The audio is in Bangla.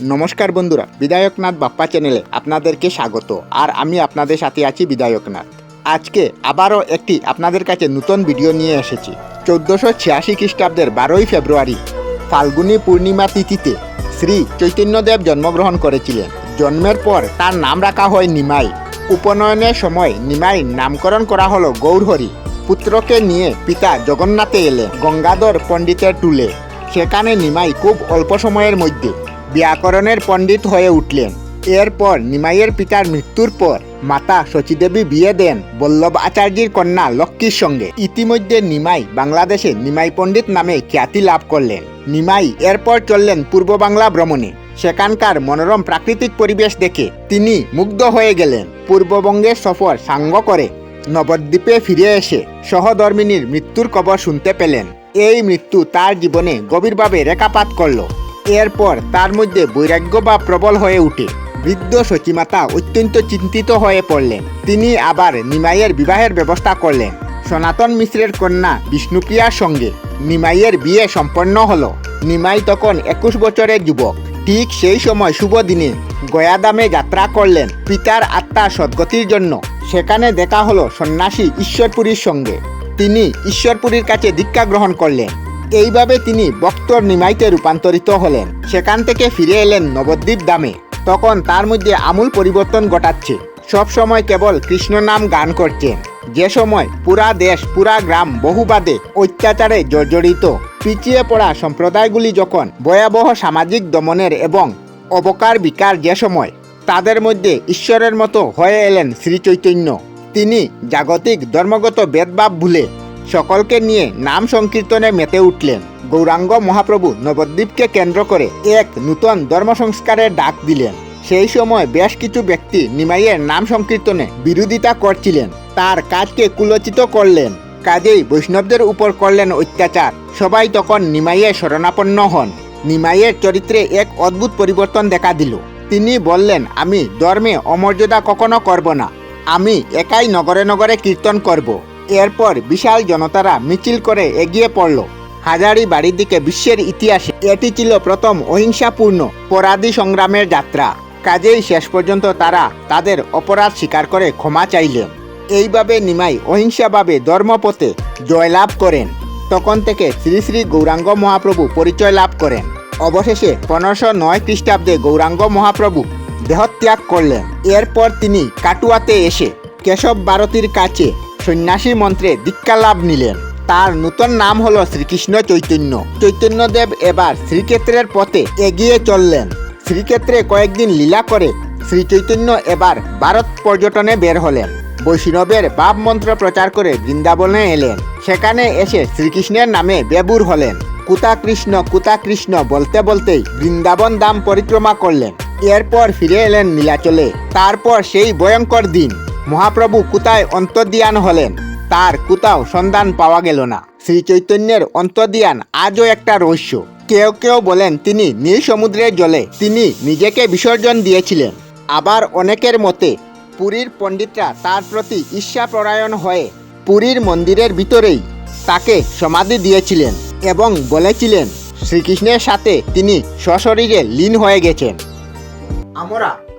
নমস্কার বন্ধুরা, বিধায়কনাথ বাপ্পা চ্যানেলে আপনাদেরকে স্বাগত, আর আমি আপনাদের সাথে আছি বিধায়কনাথ। আজকে আবারও একটি আপনাদের কাছে নতুন ভিডিও নিয়ে এসেছি। চোদ্দোশো ছিয়াশি খ্রিস্টাব্দের বারোই ফেব্রুয়ারি, ফাল্গুনী পূর্ণিমা তিথিতে শ্রী চৈতন্যদেব জন্মগ্রহণ করেছিলেন। জন্মের পর তার নাম রাখা হয় নিমাই। উপনয়নের সময় নিমাই নামকরণ করা হলো গৌরহরি। পুত্রকে নিয়ে পিতা জগন্নাথে এলেন, গঙ্গাধর পণ্ডিতের টুলে। সেখানে নিমাই খুব অল্প সময়ের মধ্যে ব্যাকরণের পণ্ডিত হয়ে উঠলেন। এরপর নিমাইয়ের পিতার মৃত্যুর পর মাতা শচীদেবী বিয়ে দেন বল্লভ আচার্যের কন্যা লক্ষ্মীর সঙ্গে। ইতিমধ্যে নিমাই বাংলাদেশে নিমাই পণ্ডিত নামে খ্যাতি লাভ করলেন। নিমাই এরপর চললেন পূর্ব বাংলা ভ্রমণে। সেখানকার মনোরম প্রাকৃতিক পরিবেশ দেখে তিনি মুগ্ধ হয়ে গেলেন। পূর্ববঙ্গের সফর সাঙ্গ করে নবদ্বীপে ফিরে এসে সহধর্মিনীর মৃত্যুর খবর শুনতে পেলেন। এই মৃত্যু তার জীবনে গভীরভাবে রেখাপাত করল। এরপর তার মধ্যে বৈরাগ্য বা প্রবল হয়ে উঠে। বৃদ্ধ সচিমাতা অত্যন্ত চিন্তিত হয়ে পড়লেন। তিনি আবার নিমাইয়ের বিবাহের ব্যবস্থা করলেন। সনাতন মিশ্রের কন্যা বিষ্ণুপ্রিয়ার সঙ্গে নিমাইয়ের বিয়ে সম্পন্ন হলো। নিমাই তখন একুশ বছরের যুবক। ঠিক সেই সময় শুভ দিনে গয়াদামে যাত্রা করলেন পিতার আত্মা সদ্গতির জন্য। সেখানে দেখা হলো সন্ন্যাসী ঈশ্বরপুরীর সঙ্গে। তিনি ঈশ্বরপুরীর কাছে দীক্ষা গ্রহণ করলেন। এইভাবে তিনি বক্তর নিমাইতে রূপান্তরিত হলেন। সেখান থেকে ফিরে এলেন নবদ্বীপ দামে। তখন তার মধ্যে আমূল পরিবর্তন ঘটাচ্ছে। সব সময় কেবল কৃষ্ণ নাম গান করছেন। যে সময় পুরা দেশ, পুরা গ্রাম বহুবাদে অত্যাচারে জর্জরিত। পিছিয়ে পড়া সম্প্রদায়গুলি যখন ভয়াবহ সামাজিক দমনের এবং অবকার বিকার যে সময়, তাদের মধ্যে ঈশ্বরের মতো হয়ে এলেন শ্রীচৈতন্য। তিনি জাগতিক ধর্মগত ভেদভাব ভুলে সকলকে নিয়ে নাম সংকীর্তনে মেতে উঠলেন। গৌরাঙ্গ মহাপ্রভু নবদ্বীপকে কেন্দ্র করে এক নূতন ধর্ম সংস্কারের ডাক দিলেন। সেই সময় বেশ কিছু ব্যক্তি নিমাইয়ের নাম সংকীর্তনে বিরোধিতা করছিলেন। তার কাজকে কুলচিত করলেন। কাজেই বৈষ্ণবদের উপর করলেন অত্যাচার। সবাই তখন নিমাইয়ের শরণাপন্ন হন। নিমাইয়ের চরিত্রে এক অদ্ভুত পরিবর্তন দেখা দিল। তিনি বললেন, আমি ধর্মে অমর্যাদা কখনো করব না। আমি একাই নগরে নগরে কীর্তন করব। এরপর বিশাল জনতারা মিছিল করে এগিয়ে পড়ল। হাজারি বাড়ির দিকে বিশ্বের ইতিহাসে এটি ছিল প্রথম অহিংসাপূর্ণ পরাধী সংগ্রামের যাত্রা। কাজেই শেষ পর্যন্ত তারা তাদের অপরাধ স্বীকার করে ক্ষমা চাইলেন। এইভাবে নিমাই অহিংসাভাবে ধর্মপথে জয়লাভ করেন। তখন থেকে শ্রী শ্রী গৌরাঙ্গ মহাপ্রভু পরিচয় লাভ করেন। অবশেষে পনেরোশো নয় খ্রিস্টাব্দে গৌরাঙ্গ মহাপ্রভু দেহত্যাগ করলেন। এরপর তিনি কাটুয়াতে এসে কেশব ভারতীর কাছে সন্ন্যাসী মন্ত্রে দীক্ষা লাভ নিলেন। তার নূতন নাম হল শ্রীকৃষ্ণ চৈতন্য। চৈতন্যদেব এবার শ্রীক্ষেত্রের পথে এগিয়ে চললেন। শ্রীক্ষেত্রে কয়েকদিন লীলা করে শ্রী চৈতন্য এবার ভারত পর্যটনে বের হলেন। বৈষ্ণবের বাপ মন্ত্র প্রচার করে বৃন্দাবনে এলেন। সেখানে এসে শ্রীকৃষ্ণের নামে বেবুর হলেন। কুতা কৃষ্ণ কুতা কৃষ্ণ বলতে বলতেই বৃন্দাবন দাম পরিক্রমা করলেন এরপর ফিরে এলেন নীলাচলে। তারপর সেই ভয়ঙ্কর দিন। মহাপ্রভু কুতায় অন্তর্দিয়ান হলেন। তার কোথাও সন্ধান পাওয়া গেল না। শ্রী চৈতন্যের অন্তর্দিয়ান আজও একটা রহস্য। কেউ কেউ বলেন তিনি নীল সমুদ্রের জলে তিনি নিজেকে বিসর্জন দিয়েছিলেন। আবার অনেকের মতে পুরীর পণ্ডিতরা তার প্রতি ঈর্ষাপরায়ণ হয়ে পুরীর মন্দিরের ভিতরেই তাকে সমাধি দিয়েছিলেন এবং বলেছিলেন, শ্রীকৃষ্ণের সাথে তিনি সশরীরে লীন হয়ে গেছেন। আমরা